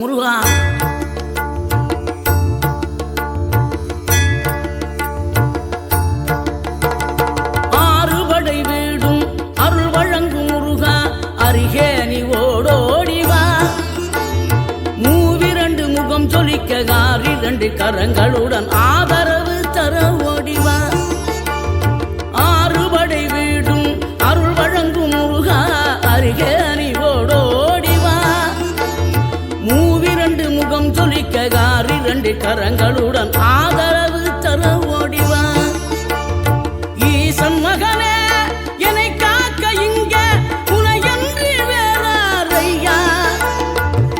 முருகா. இரண்டு கரங்களுடன் ஆதரவு தர ஓடிவான் ஈசன் மகனே என்னை காக்க இங்க புனையன்றி வேறாரையா.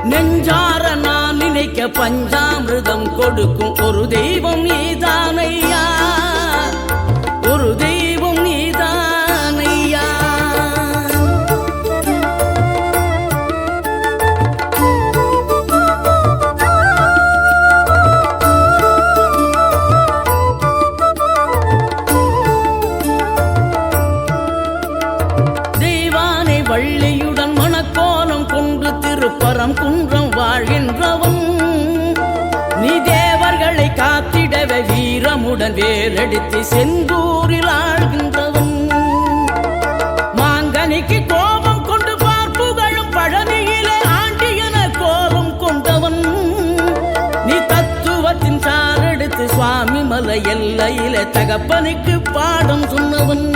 நெஞ்சார நான் நினைக்க பஞ்சாமிர்தம் கொடுக்கும் ஒரு தெய்வம் நீதான் குன்றம் குன்றம் வாழ்கின்றவன். நீ தேவர்களை காத்திடவே வீரமுடன் வேலடித்து செந்தூரில் ஆழ்கின்றவன். மாங்கனிக்கு கோபம் கொண்டு பார்ப்புகளும் பழனியிலே ஆண்டி என கோபம் கொண்டவன். நீ தத்துவத்தின் சாரெடுத்து சுவாமி மலை எல்லையிலே தகப்பனுக்கு பாடம் சொன்னவன்.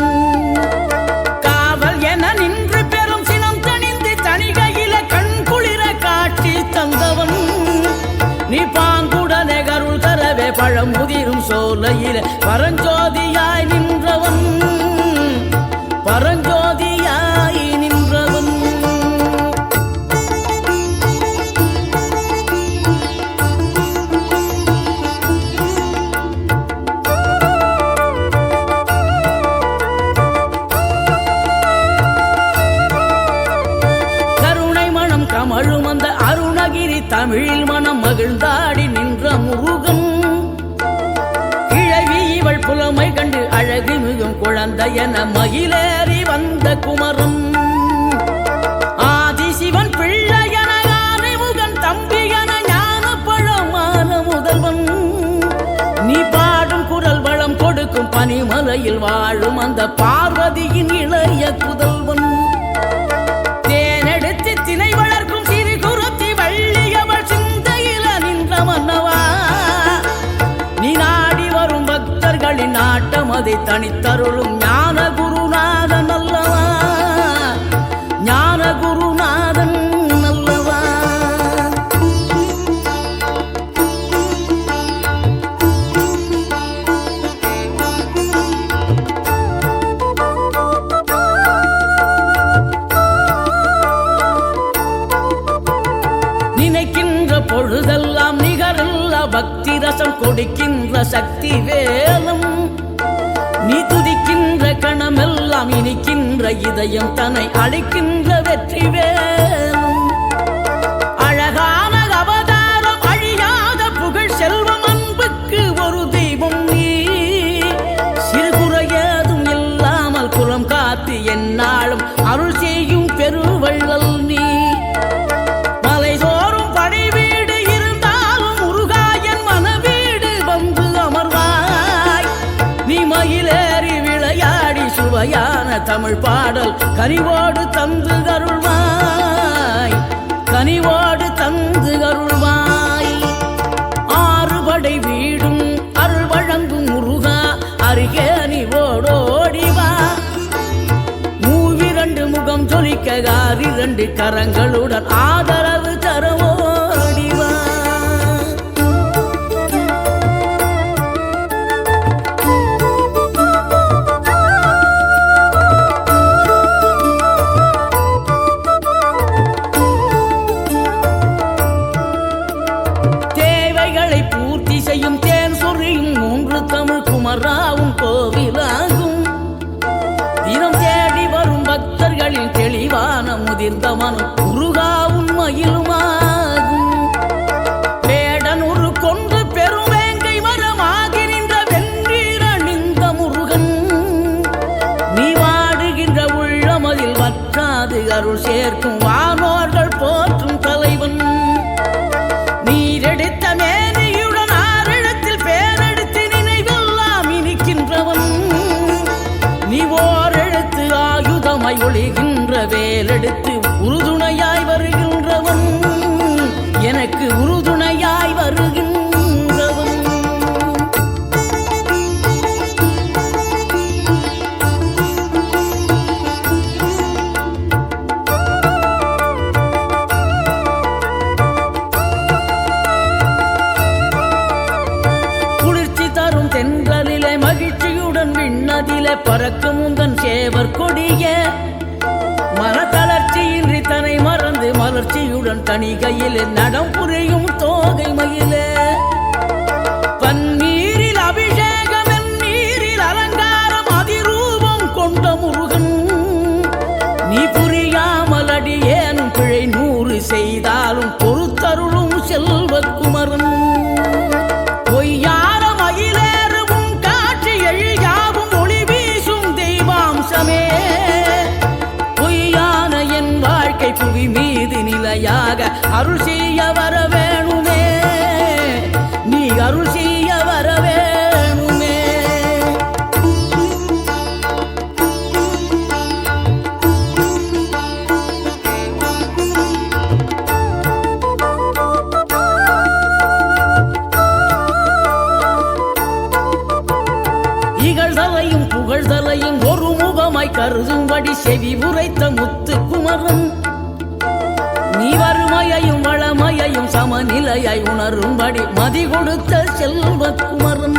பழமுதிரும் சோலையில. பரஞ்சோதியாய் நின்றவன் பரஞ்சோதியாய் நின்றவன். கருணை மனம் கமழும் அந்த அருணகிரி தமிழில் மனம் மகிழ்ந்தாடி நின்ற முருகன். மிகும் மயிலேறி வந்த குமரம் ஆதிசிவன் பிள்ளையன முகன் தம்பி என ஞான பழமான முதல்வன். நீ பாடும் குரல் வளம் கொடுக்கும் பனிமலையில் வாழும் அந்த பார்வதியின் இளைய புதல்வன். தேனெடுத்து திணை வளர்க்கும் சிறு குருத்தி வள்ளியவள் சிந்தையில நின்ற மன்னவா. நீ நாடி வரும் பக்தர்களின் நாட்டம் அதை தனித்தருளும் பொழுதெல்லாம் நிகரில்லா பக்தி ரசம் கொடுக்கின்ற சக்தி வேலும். நீ துதிக்கின்ற கணமெல்லாம் இனிக்கின்ற இதயம் தன்னை அழைக்கின்ற வெற்றி வேலும். தமிழ் பாடல் கனிவோடு தந்து அருள்வாய். கனிவோடு தந்து அருள்வாய். ஆறுபடை வீடும் அருள் வழங்கும் முருகா அருகே நீ ஓடோடிவா மூவிரண்டு முகம் ஜொலிக்க காரிரண்டு கரங்களுடன் ஆதரவு மனம் குருகா உண்மையிலுமா? தணிகையில் நடம் புரியும் தோகை மயிலே. அருள் செய்ய வர வேணுமே நீ அருள் செய்ய வர வேணுமே இகழ்தலையும் புகழ்தலையும் ஒரு முகமாய் கருதும்படி செவி உரைத்த முத்து சமநிலையாய் உணரும்படி மதி கொடுத்த செல்வக்குமரன்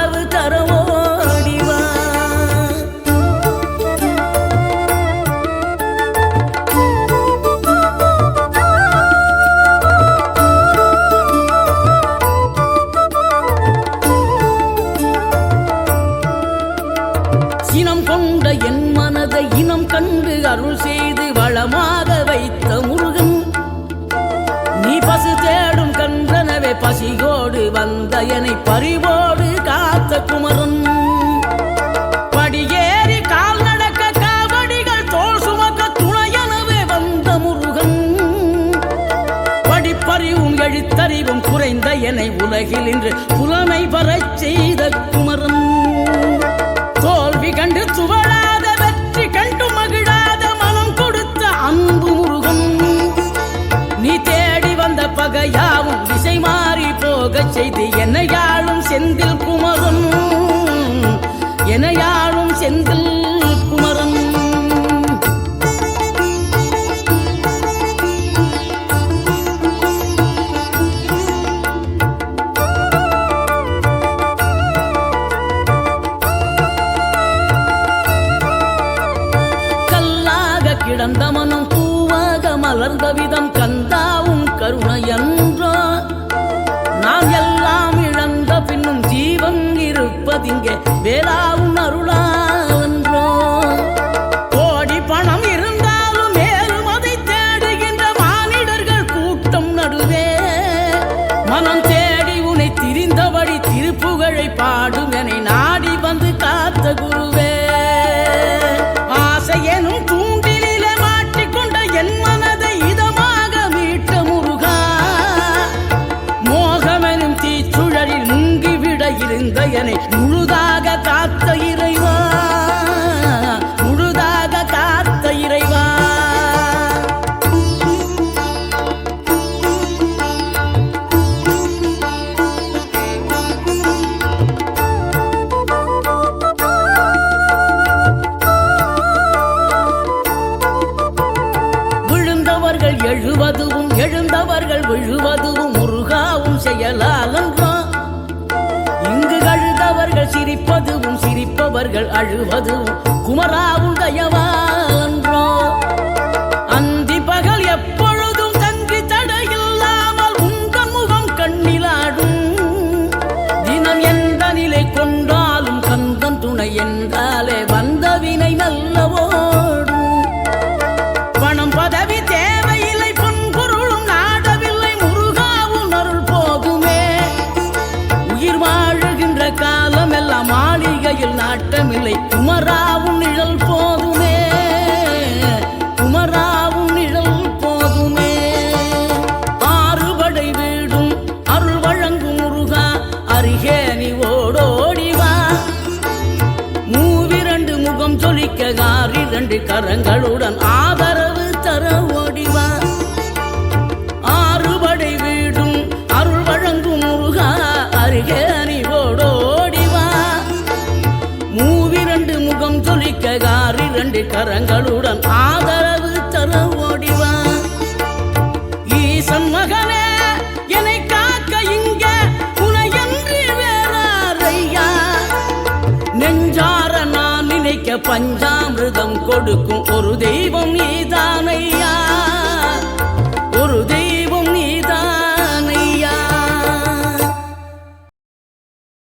என்னை பறிவோடு காத்த குமரன். படியேறி கால் நடக்க காவடிகள் தோல் சுமக்க துணையனவே வந்த முருகன். படிப்பறிவும் எழுத்தறிவும் குறைந்த என்னை உலகில் இன்று புலமை பறை செய்து என்னையாளும் செந்தில் மறவாதிங்க வேளாவும் அருளாவன் குமரர்கள் அழுவது குமராவும் தயவா குமராவும் நிழல் போதுமே. குமராவும் நிழல் போதுமே. ஆறுபடை வீடும் அருள் வழங்கும் முருகா அருகே நீ ஓடோடிவா மூவிரண்டு முகம் சொலிக்க காரிரண்டு கரங்களுடன் பஞ்சாமிர்தம் கொடுக்கும் ஒரு தெய்வம் ஏ